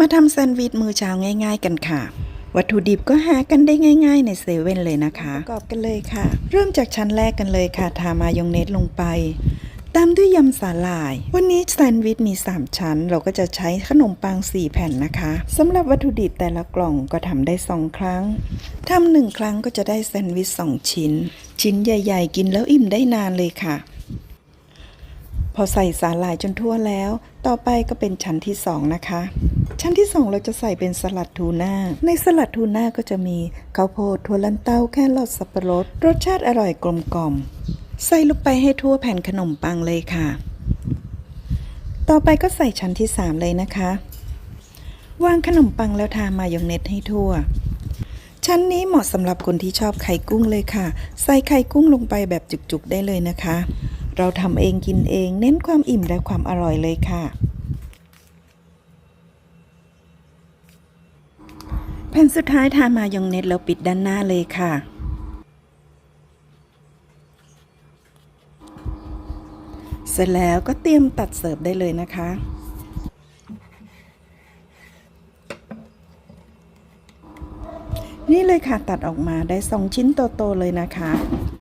มาทำแซนด์วิชมือเช้าง่าย ๆ กันค่ะ วัตถุดิบก็หากันได้ง่าย ๆ ในเซเว่นเลยนะคะประกอบกันเลยค่ะ เริ่มจากชั้นแรกกันเลยค่ะ ทามายองเนสลงไป ตามด้วยยำสาหร่าย วันนี้แซนด์วิชมี 3 ชั้น เราก็จะใช้ขนมปัง 4 แผ่นนะคะสำหรับวัตถุดิบแต่ละกล่องก็ทำได้ 2 ครั้งทำหนึ่งครั้งก็จะได้แซนด์วิช2ชิ้น ชิ้นใหญ่ ๆ กินแล้วอิ่มได้นานเลยค่ะพอใส่สาหร่ายจนทั่วแล้ว ต่อไปก็เป็นชั้นที่2นะคะ ชั้นที่ 2 เราจะใส่เป็นสลัดทูน่า ในสลัดทูน่าก็จะมีข้าวโพดถั่วลันเต้าแครอทสับปะรด รสชาติอร่อยกลมกล่อม ใส่ลงไปให้ทั่วแผ่นขนมปังเลยค่ะ ต่อไปก็ใส่ชั้นที่ 3 เลยนะคะ วางขนมปังแล้วทามายองเนสให้ทั่ว ชั้นนี้เหมาะสำหรับคนที่ชอบไข่กุ้งเลยค่ะ ใส่ไข่กุ้งลงไปแบบจุกๆได้เลยนะคะ เราทำเองกินเองเน้นความอิ่มและความอร่อยเลยค่ะ แผ่นสุดท้ายทามายองเนสแล้วปิดด้านหน้าเลยค่ะ เสร็จแล้วก็เตรียมตัดเสิร์ฟได้เลยนะคะ นี่เลยค่ะตัดออกมาได้สองชิ้นโตๆเลยนะคะ